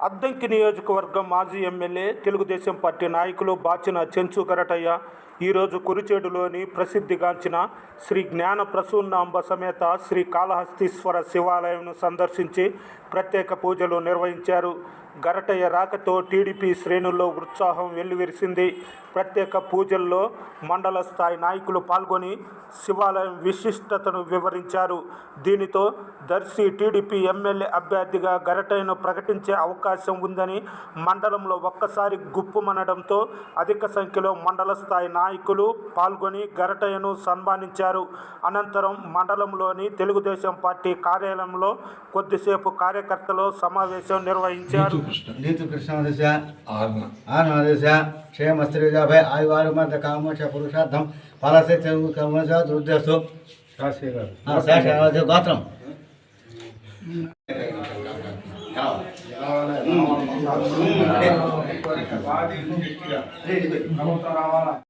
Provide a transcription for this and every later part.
అద్దంకి నియోజకవర్గం మాజీ MLA Telugu Desam party నాయకులు బాచిన చెంచు గరటయ్య ఈరోజు కురిచేడులోని ప్రసిద్ధిగాంచిన శ్రీ జ్ఞాన ప్రసూన్నాంబ సమేత శ్రీ కాళహస్తీశ్వర శివాలయంను సందర్శించి ప్రత్యేక పూజలు నిర్వహించారు. గరటయ్య రాకతో టీడీపీ శ్రేణుల్లో ఉత్సాహం వెల్లువిరిసింది. ప్రత్యేక పూజల్లో మండల స్థాయి నాయకులు పాల్గొని శివాలయం విశిష్టతను వివరించారు. దీనితో దర్శి టీడీపీ ఎమ్మెల్యే అభ్యర్థిగా గరటయ్యను ప్రకటించే అవకాశం ఉందని మండలంలో ఒక్కసారి గుప్పుమనడంతో అధిక సంఖ్యలో మండల స్థాయి నాయకులు పాల్గొని గరటయ్యను సన్మానించారు. అనంతరం మండలంలోని తెలుగుదేశం పార్టీ కార్యాలయంలో కొద్దిసేపు కార్యకర్తలు సమావేశం నిర్వహించారు. కామోక్ష పురుషార్థం తెలుగు దుర్దశు గోత్రం గోపురం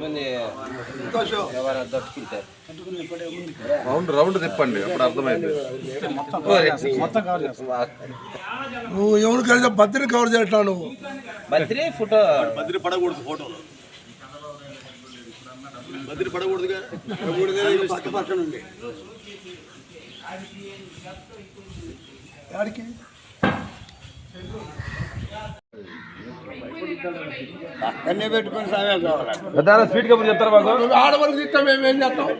ఉంది ఎవరు దట్టుకుంటారు రౌండ్ రౌండ్ తిప్పండి అప్పుడు అర్థమైంది. నువ్వు ఎవరు కలిసి బద్దరి కవర్ చేస్తావు నువ్వు? బద్రి ఫోటో. బదిరి పడకూడదు ఫోటో బదిరి పడకూడదుగా? ఉండి. పెట్టుకుని సమయం కావాలి? నువ్వు ఆడవరకు ఇస్తాం మేము ఏం చేస్తాం?